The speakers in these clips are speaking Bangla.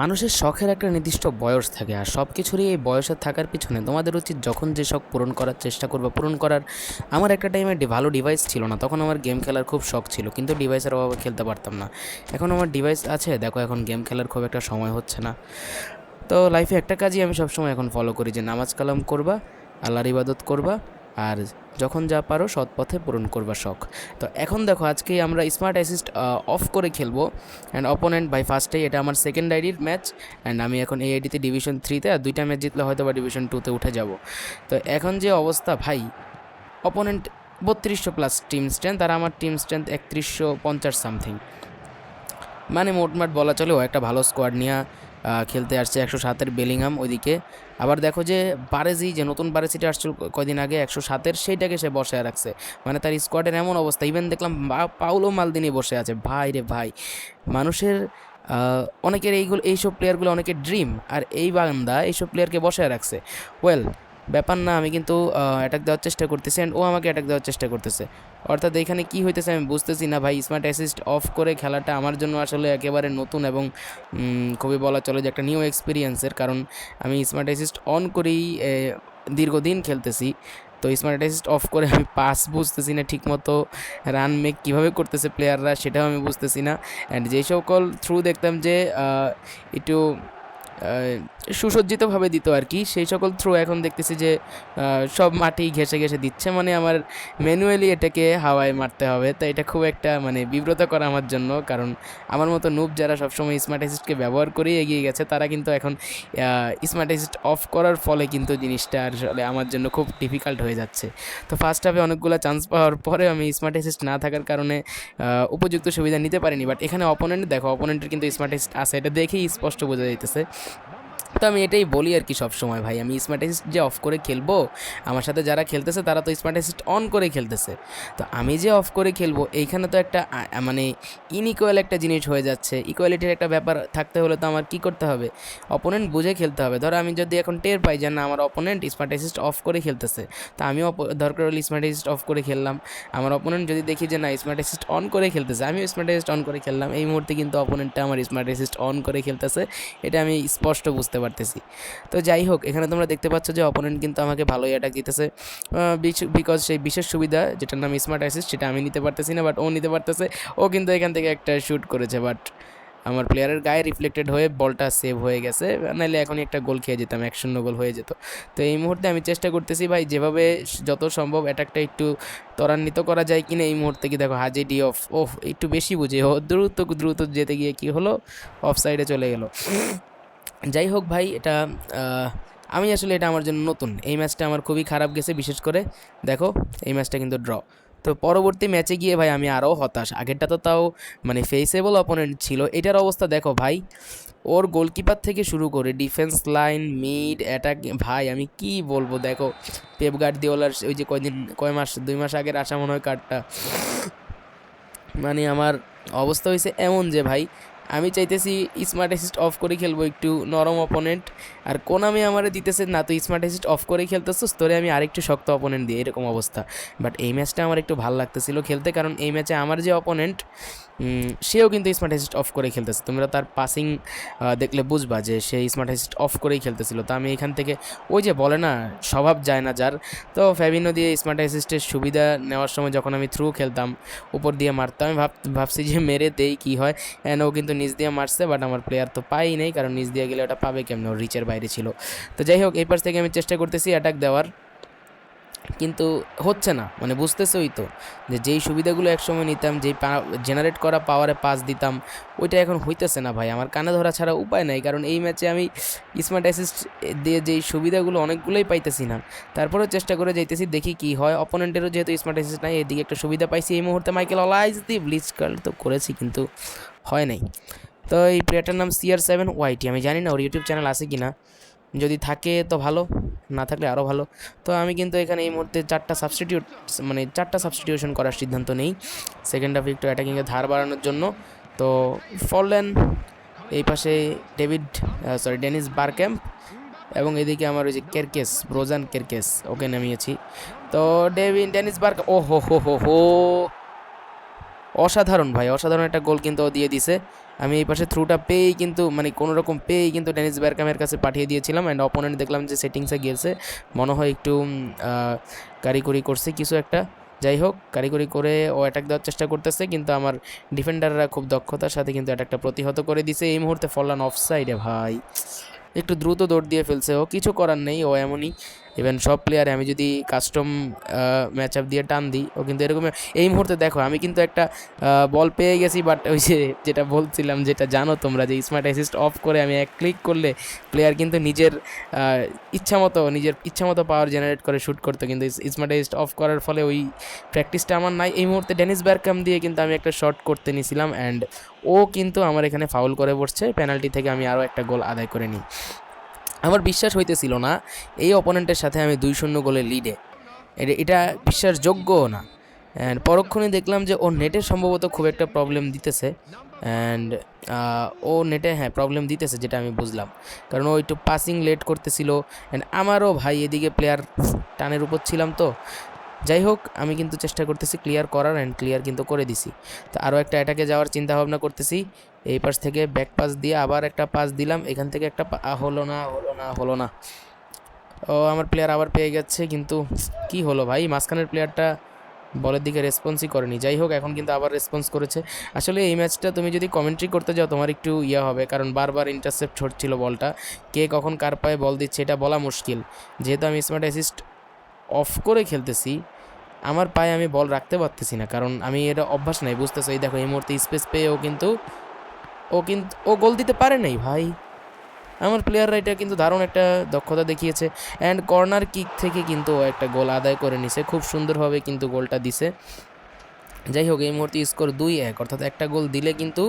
মানুষের শখের একটা নির্দিষ্ট বয়স থাকে আর সব কিছুরই এই বয়সে থাকার পিছনে তোমাদের উচিত যখন যে শখ পূরণ করার চেষ্টা করবে, পূরণ করার আমার একটা টাইমে ভালো ডিভাইস ছিল না, তখন আমার গেম খেলার খুব শখ ছিল, কিন্তু ডিভাইসের অভাবে খেলতে পারতাম না। এখন আমার ডিভাইস আছে, দেখো এখন গেম খেলার খুব একটা সময় হচ্ছে না। তো লাইফে একটা কাজই আমি সবসময় এখন ফলো করি যে নামাজ কালাম করবা, আল্লাহর ইবাদত করবা আর যখন যা পারো সৎ পথে পূরণ করবা শখ। তো এখন দেখো, আজকে আমরা স্মার্ট অ্যাসিস্ট অফ করে খেলব। অ্যান্ড অপোনেন্ট বাই ফার্স্টেই এটা আমার সেকেন্ড আইডির ম্যাচ অ্যান্ড আমি এখন এই আইডিতে ডিভিশন থ্রিতে আর দুইটা ম্যাচ জিতলে হয়তো বা ডিভিশন টুতে উঠে যাব। তো এখন যে অবস্থা, ভাই অপোনেন্ট বত্রিশশো প্লাস টিম স্ট্রেন্থ আর আমার টিম স্ট্রেংথ একত্রিশশো পঞ্চাশ সামথিং মানে মোটমাট বলা চলেও একটা ভালো স্কোয়াড নিয়ে। খেলতে আসছে একশো সাতের বেলিংহাম ওইদিকে। আবার দেখো যে বারেজি, যে নতুন বারেজিটা আসছিল কদিন আগে, একশো সাতের, সেইটাকে সে বসে রাখছে। মানে তার স্কোয়াডের এমন অবস্থা। ইভেন দেখলাম পাউলো মালদিনি বসে আছে। ভাই রে ভাই, মানুষের অনেকের এইগুলো, এইসব প্লেয়ারগুলো অনেকের ড্রিম আর এই বান্দা এইসব প্লেয়ারকে বসে রাখছে। ওয়েল ব্যাপার না, আমি কিন্তু অ্যাটাক দেওয়ার চেষ্টা করতেছি অ্যান্ড ও আমাকে অ্যাটাক দেওয়ার চেষ্টা করতেছে। অর্থাৎ এখানে কি হইতেছে আমি বুঝতেছি না ভাই স্মার্ট অ্যাসিস্ট অফ করে খেলাটা আমার জন্য আসলে একেবারে নতুন এবং খুবই বলা চলে যে একটা নিউ এক্সপিরিয়েন্সের কারণ আমি স্মার্ট অ্যাসিস্ট অন করেই দীর্ঘদিন খেলতেছি। তো স্মার্ট অ্যাসিস্ট অফ করে আমি পাস বুঝতেছি না ঠিকমতো রান মেক কীভাবে করতেছে প্লেয়াররা সেটাও আমি বুঝতেছি না। অ্যান্ড যেই সকল থ্রু দেখতাম যে একটু সুসজ্জিতভাবে দিত আর কি। সেই সকল থ্রো এখন দেখতেছি যে সব মাটি ঘেসে ঘেসে দিচ্ছে। মানে আমার ম্যানুয়ালি এটাকে হাওয়ায় মারতে হবে। তো এটা খুব একটা মানে বিব্রত করা আমার জন্য। কারণ আমার মতো নুব যারা সবসময় স্মার্ট অ্যাসিস্টকে ব্যবহার করেই এগিয়ে গেছে, তারা কিন্তু এখন স্মার্ট অ্যাসিস্ট অফ করার ফলে কিন্তু জিনিসটা আসলে আমার জন্য খুব ডিফিকাল্ট হয়ে যাচ্ছে। তো ফার্স্ট হাফে অনেকগুলো চান্স পাওয়ার পরে আমি স্মার্ট অ্যাসিস্ট না থাকার কারণে উপযুক্ত সুবিধা নিতে পারিনি। বাট এখানে অপোনেন্ট দেখো অপোনেন্টের কিন্তু স্মার্ট অ্যাসিস্ট আছে। এটা দেখেই স্পষ্ট বোঝা যাইতেছে। তো আমি এটাই বলি আর কি সবসময়, ভাই। আমি স্মার্ট অ্যাসিস্ট যে অফ করে খেলব, আমার সাথে যারা খেলতেছে তারা তো স্মার্ট অ্যাসিস্ট অন করে খেলতেছে। তো আমি যে অফ করে খেলব, এইখানে তো একটা মানে ইনইকুয়াল একটা জিনিস হয়ে যাচ্ছে। ইকুয়ালিটির একটা ব্যাপার থাকতে হলে তো আমার কি করতে হবে? অপোনেন্ট বুঝে খেলতে হবে। ধরো আমি যদি এখন টের পাই যে না, আমার অপোনেন্ট স্মার্ট অ্যাসিস্ট অফ করে খেলতেছে, তো আমিও দরকার হলে স্মার্ট অ্যাসিস্ট অফ করে খেললাম। আমার অপোনেন্ট যদি দেখি যে না স্মার্ট অ্যাসিস্ট অন করে খেলতেছে, আমিও স্মার্ট অ্যাসিস্ট অন করে খেললাম। এই মুহূর্তে কিন্তু অপোনেন্টটা আমার স্মার্ট অ্যাসিস্ট অন করে খেলতেছে। এটা আমি স্পষ্ট বুঝতে পারতেছি। তো যাই হোক, এখানে তোমরা দেখতে পাচ্ছ যে অপোনেন্ট কিন্তু আমাকে ভালোই অ্যাটাক দিতেছে। বিকজ সেই বিশেষ সুবিধা, যেটার নাম স্মার্ট অ্যাসিস্ট সেটা আমি নিতে পারতেছি না বাট ও নিতে পারতেছে। ও কিন্তু এখান থেকে একটা শ্যুট করেছে বাট আমার প্লেয়ারের গায়ে রিফ্লেক্টেড হয়ে বলটা সেভ হয়ে গেছে। নাহলে এখনই একটা গোল খেয়ে যেতাম, এক শূন্য গোল হয়ে যেত। তো এই মুহূর্তে আমি চেষ্টা করতেছি ভাই, যেভাবে যত সম্ভব অ্যাটাকটা একটু ত্বরান্বিত করা যায় কিনা, এই মুহূর্তে কি দেখো হাজি ডি অফ ওহ একটু বেশি বুঝে দ্রুত দ্রুত যেতে গিয়ে কি হলো? অফ সাইডে চলে গেল। যাই হোক ভাই, এটা আমি আসলে এটা আমার জন্য নতুন। এই ম্যাচটা আমার খুবই খারাপ গেছে, বিশেষ করে, দেখো, এই ম্যাচটা কিন্তু ড্র। তো পরবর্তী ম্যাচে গিয়ে ভাই আমি আরও হতাশ। আগেরটা তো তাও মানে ফেসেবল অপোনেন্ট ছিল। এটার অবস্থা দেখো ভাই, ওর গোলকিপার থেকে শুরু করে ডিফেন্স লাইন মিড অ্যাটাক ভাই আমি কি বলব, দেখো পেপ গার্দিওলার ওই যে কয়দিন, কয় মাস, দুই মাস আগের আসা মনে হয় কার্ডটা মানে আমার অবস্থা হয়েছে এমন যে ভাই আমি চাইতেছি স্মার্ট অ্যাসিস্ট অফ করে খেলব একটু নরম অপোনেন্ট আর কোনামি আমারে দিতেছে, না তো স্মার্ট অ্যাসিস্ট অফ করে খেলতেছিস, তোরে আমি আরেকটু শক্ত অপোনেন্ট দিই, এরকম অবস্থা। বাট এই ম্যাচটা আমার একটু ভালো লাগতেছিল খেলতে, কারণ এই ম্যাচে আমার যে অপোনেন্ট সেও কিন্তু স্মার্ট অ্যাসিস্ট অফ করে খেলতেছে। তোমরা তার পাসিং দেখলে বুঝবা যে সে স্মার্ট অ্যাসিস্ট অফ করেই খেলতেছিল। তো আমি এখান থেকে, ওই যে বলে না, স্বভাব যায় না যার। তো ফ্যাবিনো দিয়ে স্মার্ট অ্যাসিস্টের সুবিধা নেওয়ার সময় যখন আমি থ্রু খেলতাম, উপর দিয়ে মারতাম, আমি ভাব, ভাবছি যে মেরে দেই, কী হয়? অ্যান্ড ও কিন্তু নিচ দিয়ে মারছে বাট আমার প্লেয়ার তো পাই নেই, কারণ নিচ দিয়ে গেলে ওটা পাবে কেমন? ওর রিচের বাইরে ছিল। তো যাই হোক, এই পাশ থেকে আমি চেষ্টা করতেছি অ্যাটাক দেওয়ার। কিন্তু হচ্ছে না মানে বুঝতেছই তো, যে যেই সুবিধাগুলো একসময় নিতাম, যেই জেনারেট করা পাওয়ারে পাস দিতাম, ওইটা এখন হইতেছে না ভাই। আমার কানে ধরা ছাড়া উপায় নাই, কারণ এই ম্যাচে আমি স্মার্ট অ্যাসিস্ট দিয়ে যেই সুবিধাগুলো অনেকগুলোই পাইতেছি না। তারপরেও চেষ্টা করে যাইতেছি, দেখি কি হয়। অপোনেন্টেরও যেহেতু স্মার্ট অ্যাসিস্ট নাই, এদিকে একটা সুবিধা পাইছি, এই মুহূর্তে মাইকেল অলাইজ দি ব্লিচ কার্ড তো করেছি, কিন্তু হয় নাই। তো এই প্লেয়ারটার নাম সিআর সেভেন ওয়াইটি আমি জানি না ওর ইউটিউব চ্যানেল আছে কি না যদি থাকে তো ভালো, না থাকলে আরও ভালো। তো আমি কিন্তু এখানে এই মুহূর্তে চারটা সাবস্টিটিউট মানে চারটা সাবস্টিটিউশন করার সিদ্ধান্ত নেই। সেকেন্ড হাফে একটু অ্যাটাকিংয়ে ধার বাড়ানোর জন্য। তো ফললেন এই পাশে ডেভিড সরি ডেনিস বারক্যাম্প এবং এদিকে আমার ওই যে কেরকেস ব্রোজান কেরকেস ওকে নামিয়েছি। তো ডেভিন ডেনিস বার্ক ও হো হো হো হো। অসাধারণ ভাই, অসাধারণ একটা গোল কিন্তু ও দিয়ে দিছে। আমি এই পাশে থ্রুটা পেয়েই কিন্তু মানে কোনো রকম পেয়েই কিন্তু ডেনিস ব্যারকামের কাছে পাঠিয়ে দিয়েছিলাম অ্যান্ড অপোনেন্ট দেখলাম যে সেটিংসে গিয়েছে। মনে হয় একটু কারিগরি করছে কিছু একটা। যাই হোক, কারিগরি করে ও অ্যাটাক দেওয়ার চেষ্টা করতেছে, কিন্তু আমার ডিফেন্ডাররা খুব দক্ষতার সাথে কিন্তু অ্যাটাকটা প্রতিহত করে দিছে। এই মুহূর্তে ফলান অফ সাইডে ভাই। একটু দ্রুত দৌড় দিয়ে ফেলছে ও, কিছু করার নেই ও এমনই। ইভেন সব প্লেয়ারে আমি যদি কাস্টম ম্যাচ আপ দিয়ে টান দিই, ও কিন্তু এরকম এই মুহূর্তে দেখো, আমি কিন্তু একটা বল পেয়ে গেছি বাট ওই যে যেটা বলছিলাম, যেটা জানো তোমরা, যে স্মার্ট অ্যাসিস্ট অফ করে আমি এক ক্লিক করলে প্লেয়ার কিন্তু নিজের ইচ্ছা মতো, নিজের ইচ্ছা মতো পাওয়ার জেনারেট করে শ্যুট করতো। কিন্তু স্মার্ট অ্যাসিস্ট অফ করার ফলে ওই প্র্যাকটিসটা আমার নাই। এই মুহূর্তে ডেনিস ব্যারকাম দিয়ে কিন্তু আমি একটা শট করতে নিছিলাম অ্যান্ড ও কিন্তু আমার এখানে ফাউল করে বসছে। পেনাল্টি থেকে আমি আরও একটা গোল আদায় করে নিই। আমার বিশ্বাস হইতেছিল না, এই অপোনেন্টের সাথে আমি দুই শূন্য গোলে লিডে এটা বিশ্বাসযোগ্যও না। অ্যান্ড পরক্ষণে দেখলাম যে ও নেটে সম্ভবত খুব একটা প্রবলেম দিতেছে। অ্যান্ড ও নেটে হ্যাঁ প্রবলেম দিতেছে যেটা আমি বুঝলাম। কারণ ও একটু পাসিং লেট করতেছিল। অ্যান্ড আমারও ভাই এদিকে প্লেয়ার টানের উপর ছিলাম তো। যাই হোক, আমি কিন্তু চেষ্টা করতেছি ক্লিয়ার করার অ্যান্ড ক্লিয়ার কিন্তু করে দিছি। তো আরও একটা অ্যাটাকে যাওয়ার চিন্তা ভাবনা করতেছি। এই পাশ থেকে ব্যাক পাস দিয়ে আবার একটা পাস দিলাম। এখান থেকে একটা হলো না হলো না হলো না। ও, আমার প্লেয়ার আবার পেয়ে গেছে, কিন্তু কি হলো ভাই? মাঝখানের প্লেয়ারটা বলের দিকে রেসপন্সই করেনি। যাই হোক, এখন কিন্তু আবার রেসপন্স করেছে। আসলে এই ম্যাচটা তুমি যদি কমেন্ট্রি করতে যাও, তোমার একটু ইয়ে হবে, কারণ বারবার ইন্টারসেপ্ট হচ্ছিল বলটা। কে কখন কার পায়ে বল দিচ্ছে, এটা বলা মুশকিল। যেহেতু আমি স্মার্ট অ্যাসিস্ট অফ করে খেলতেছি আমার পায়ে আমি বল রাখতে পারতেছি না, কারণ আমি এটা অভ্যাস নাই, বুঝতেছো? এই দেখো, এই মুহূর্তে স্পেস পেয়েও কিন্তু, ও কিন্তু, ও গোল দিতে পারে নাই, ভাই। আমার প্লেয়াররা এটা কিন্তু দারুণ একটা দক্ষতা দেখিয়েছে। অ্যান্ড কর্নার কিক থেকে কিন্তু ও একটা গোল আদায় করে নিছে, খুব সুন্দরভাবে কিন্তু গোলটা দিছে। যাই হোক, এই মুহূর্তে স্কোর দুই এক, অর্থাৎ একটা গোল দিলে কিন্তু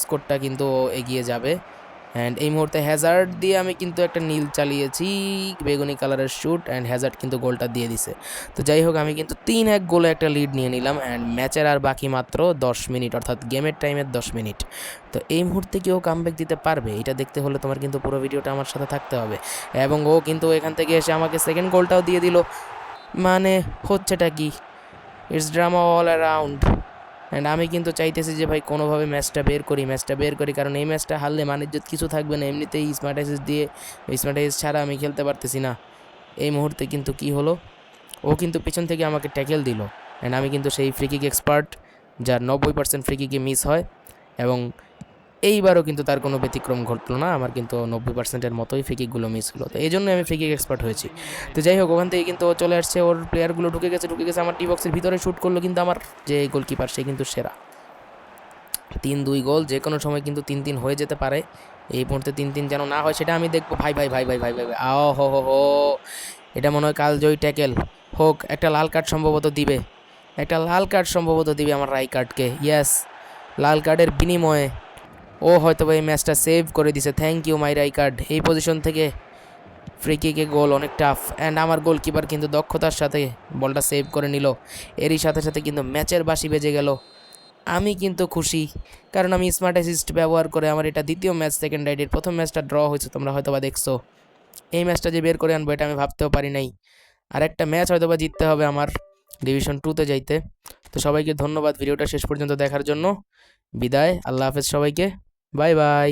স্কোরটা কিন্তু ও এগিয়ে যাবে। অ্যান্ড এই মুহূর্তে হ্যাজার্ড দিয়ে আমি কিন্তু একটা নীল চালিয়েছি, বেগুনি কালারের শ্যুট অ্যান্ড হ্যাজার্ড কিন্তু গোলটা দিয়ে দিছে। তো যাই হোক, আমি কিন্তু তিন এক গোলে একটা লিড নিয়ে নিলাম অ্যান্ড ম্যাচের আর বাকি মাত্র দশ মিনিট, অর্থাৎ গেমের টাইমের দশ মিনিট। তো এই মুহূর্তে কেউ কামব্যাক দিতে পারবে? এটা দেখতে হলে তোমার কিন্তু পুরো ভিডিওটা আমার সাথে থাকতে হবে। এবং ও কিন্তু এখান থেকে এসে আমাকে সেকেন্ড গোলটাও দিয়ে দিল। মানে হচ্ছেটা কি? It's drama all around and আমি কিন্তু চাইতেছি যে ভাই কোনোভাবে ম্যাচটা বের করি, ম্যাচটা বের করি। কারণ এই ম্যাচটা হারলে মানিজ্যত কিছু থাকবে না। এমনিতেই স্মার্ট অ্যাসিস দিয়ে স্মার্ট অ্যাসিস ছাড়া আমি খেলতে পারতেছি না। এই মুহূর্তে কিন্তু কি হলো? ও কিন্তু পিছন থেকে আমাকে ট্যাকেল দিল। অ্যান্ড আমি কিন্তু সেই ফ্রিকিক এক্সপার্ট যার নব্বই পার্সেন্ট ফ্রিকিকে মিস হয়। এবং এইবারও কিন্তু তার কোনো ব্যতিক্রম ঘটলো না। আমার কিন্তু নব্বই পার্সেন্টের মতোই ফ্রিকিকগুলো মিস হলো। তো এই জন্য আমি ফ্রিকিক এক্সপার্ট হয়েছি। তো যাই হোক, ওখান থেকে কিন্তু চলে আসছে। ওর প্লেয়ারগুলো ঢুকে গেছে ঢুকে গেছে। আমার টি বক্সের ভিতরে শ্যুট করল কিন্তু আমার যে গোলকিপার সে কিন্তু সেরা। তিন দুই গোল যে কোনো সময় কিন্তু তিন তিন হয়ে যেতে পারে। এই মুহূর্তে তিন তিন যেন না হয়, সেটা আমি দেখব। ভাই ভাই ভাই ভাই ভাই ভাই ভাই আও হো হো হো। এটা মনে হয় কালজয়ী ট্যাকেল হোক, একটা লাল কার্ড সম্ভবত দিবে। একটা লাল কার্ড সম্ভবত দিবে আমার রাই কার্ডকে ইয়েস লাল কার্ডের বিনিময়ে ও হয়তো এই ম্যাচটা সেভ করে দিছে। থ্যাংক ইউ মাই রাই কার্ড এই পজিশন থেকে ফ্রি কিকে গোল অনেক টাফ অ্যান্ড আমার গোলকিপার কিন্তু দক্ষতার সাথে বলটা সেভ করে নিল। এরই সাথে সাথে কিন্তু ম্যাচের বাসি বেজে গেল। আমি কিন্তু খুশি, কারণ আমি স্মার্ট অ্যাসিস্ট ব্যবহার করে আমার এটা দ্বিতীয় ম্যাচ সেকেন্ড রাইডের প্রথম ম্যাচটা ড্র হয়েছে, তোমরা হয়তো বা দেখছ। এই ম্যাচটা যে বের করে আনব এটা আমি ভাবতেও পারি নাই। আর একটা ম্যাচ হয়তো বা জিততে হবে আমার ডিভিশন টুতে যাইতে। তো সবাইকে ধন্যবাদ ভিডিওটা শেষ পর্যন্ত দেখার জন্য। বিদায়, আল্লাহ হাফেজ সবাইকে। Bye bye